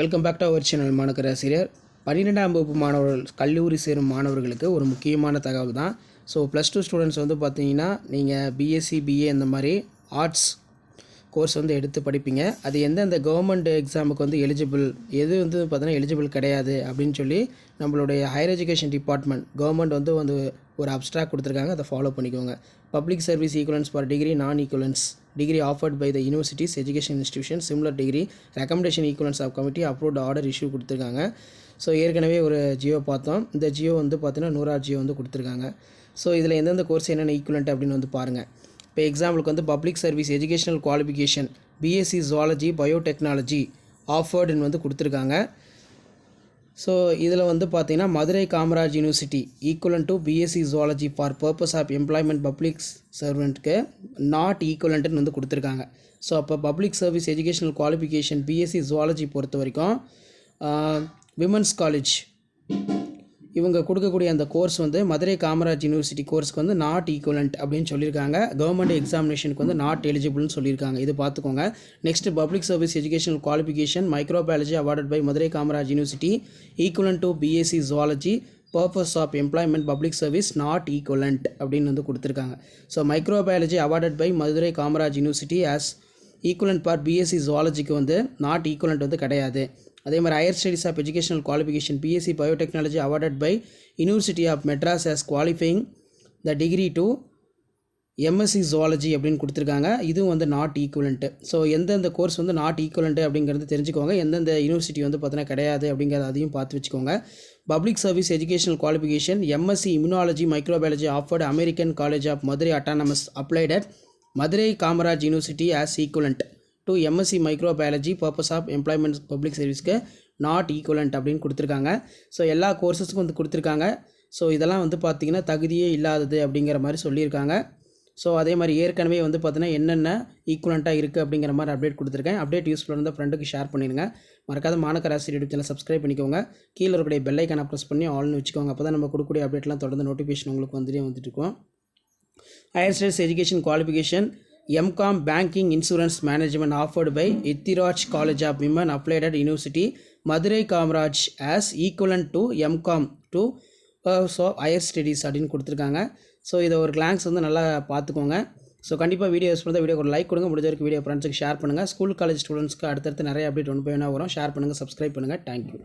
Welcome back to our channel மாணக்கராசிரியர் பன்னிரெண்டாம் வகுப்பு மாணவர்கள் கல்லூரி சேரும் மாணவர்களுக்கு ஒரு முக்கியமான தகவல் தான் ஸோ ப்ளஸ் டூ ஸ்டூடெண்ட்ஸ் வந்து பார்த்தீங்கன்னா நீங்கள் பிஎஸ்சி பிஏ இந்த மாதிரி ஆர்ட்ஸ் கோர்ஸ் வந்து எடுத்து படிப்பீங்க. அது எந்தெந்த கவர்மெண்ட் எக்ஸாமுக்கு வந்து எலிஜிபிள் எது வந்து பார்த்தீங்கன்னா எலிஜிபிள் கிடையாது அப்படின்னு சொல்லி நம்மளுடைய ஹையர் எஜுகேஷன் டிபார்ட்மெண்ட் கவர்மெண்ட் வந்து வந்து ஒரு அப்ட்ராக்ட் கொடுத்துருக்காங்க. அதை ஃபாலோ பண்ணிக்கோங்க. Public service equivalence for degree நான் equivalence degree offered by the universities education institution similar degree recommendation equivalence of committee approved order issue கொடுத்துருக்காங்க. ஸோ ஏற்கனவே ஒரு ஜியோ பார்த்தோம். இந்த ஜியோ வந்து பார்த்தீங்கன்னா நூறா ஜியோ வந்து கொடுத்துருக்காங்க. ஸோ இதில் எந்தெந்த கோர்ஸ் என்னென்ன ஈக்குவலண்ட் அப்படின்னு வந்து பாருங்கள் இப்போ எக்ஸாம்பிளுக்கு வந்து public service educational qualification BSc zoology biotechnology ஆஃபர்டுன்னு வந்து கொடுத்துருக்காங்க. ஸோ இதில் வந்து பார்த்திங்கன்னா Madurai Kamaraj university equivalent to BSc zoology for purpose of employment public சர்வெண்ட்டுக்கு not ஈக்குவலண்ட்டுன்னு வந்து கொடுத்துருக்காங்க. ஸோ அப்போ public service educational qualification BSc zoology பொறுத்த வரைக்கும் விமன்ஸ் காலேஜ் இவங்க கொடுக்கக்கூடிய அந்த கோர்ஸ் வந்து மதுரை காமராஜ் யூனிவர்சிட்டி கோர்ஸ்க்கு வந்து நாட் ஈக்குவலண்ட் அப்படின்னு சொல்லியிருக்காங்க. கவர்மெண்ட் எக்ஸாமினேஷனுக்கு வந்து நாட் எலிஜிபிள்னு சொல்லியிருக்காங்க. இது பார்த்துக்கோங்க. Next public service educational qualification microbiology awarded by Madurai Kamaraj university equivalent to BSc zoology purpose of employment public service not equivalent அப்படின்னு வந்து கொடுத்துருக்காங்க. So microbiology awarded by Madurai Kamaraj university as equivalent for BSc ஜுவாலஜிக்கு வந்து not equivalent வந்து கிடையாது. அதே மாதிரி higher studies of educational qualification BSc biotechnology awarded by university of Madras as qualifying the degree to MSc zoology அப்படின்னு கொடுத்துருக்காங்க. இதுவும் வந்து not equivalent so எந்தெந்த கோர்ஸ் வந்து நாட் ஈக்குவலண்ட்டு அப்படிங்கிறது தெரிஞ்சுக்கோங்க. எந்தெந்த யூனிவர்சிட்டி வந்து பார்த்தீங்கன்னா கிடையாது அப்படிங்கிறத அதையும் பார்த்து வச்சுக்கோங்க. Public service educational qualification MSc immunology microbiology offered American college of Madurai autonomous applied Madurai Kamaraj university as equivalent to MSc microbiology purpose of employment public சர்வீஸ்க்கு not equivalent அப்படின்னு கொடுத்துருக்காங்க. ஸோ எல்லா கோர்சஸ்க்கும் வந்து கொடுத்துருக்காங்க. ஸோ இதெல்லாம் வந்து பார்த்திங்கன்னா தகுதியே இல்லாதது அப்படிங்கிற மாதிரி சொல்லியிருக்காங்க. ஸோ அதே மாதிரி ஏற்கனவே வந்து பார்த்தீங்கன்னா என்னென்ன ஈக்குவலண்ட்டாக இருக்குது அப்படிங்கிற மாதிரி அப்டேட் கொடுத்துருக்கேன். அப்டேட் யூஸ்ஃபுல்லாக இருந்தால் ஃப்ரெண்டுக்கு ஷேர் பண்ணிடுங்க. மறக்காத மாணக்கராசி யூடியூப் சேனல் சப்ஸ்கிரைப் பண்ணிக்கோங்க. கீழே இருக்கக்கூடிய பெல்லைக்கான ப்ரெஸ் பண்ணி ஆல்னு வச்சுக்கோங்க. அப்போ தான் நம்ம கொடுக்கக்கூடிய அப்டேட்லாம் தொடர்ந்து நோட்டிஃபிகேஷன் உங்களுக்கு வந்துட்டே வந்துட்டு இருக்கோம். Higher studies education qualification MCom banking insurance management offered by Ethiraj college of women applied university Madurai Kamaraj as equivalent to MCom to so higher studies அப்படின்னு கொடுத்துருக்காங்க. ஸோ இதை ஒரு கிளாங்ஸ் வந்து நல்லா பார்த்துக்கோங்க. ஸோ கண்டிப்பாக வீடியோ யூஸ் பண்ணுறது வீடியோ ஒரு லைக் கொடுங்க. முடிஞ்ச வரைக்கும் வீடியோ ஃப்ரெண்ட்ஸுக்கு ஷேர் பண்ணுங்கள் ஸ்கூல் காலேஜ் ஸ்டூடெண்ட்ஸ்க்கு அடுத்தடுத்து நிறைய அப்டேட் ஒன்று போய் வேணா வரும். ஷேர் பண்ணுங்கள் சப்ஸ்கிரைப் பண்ணுங்கள் தேங்க்யூ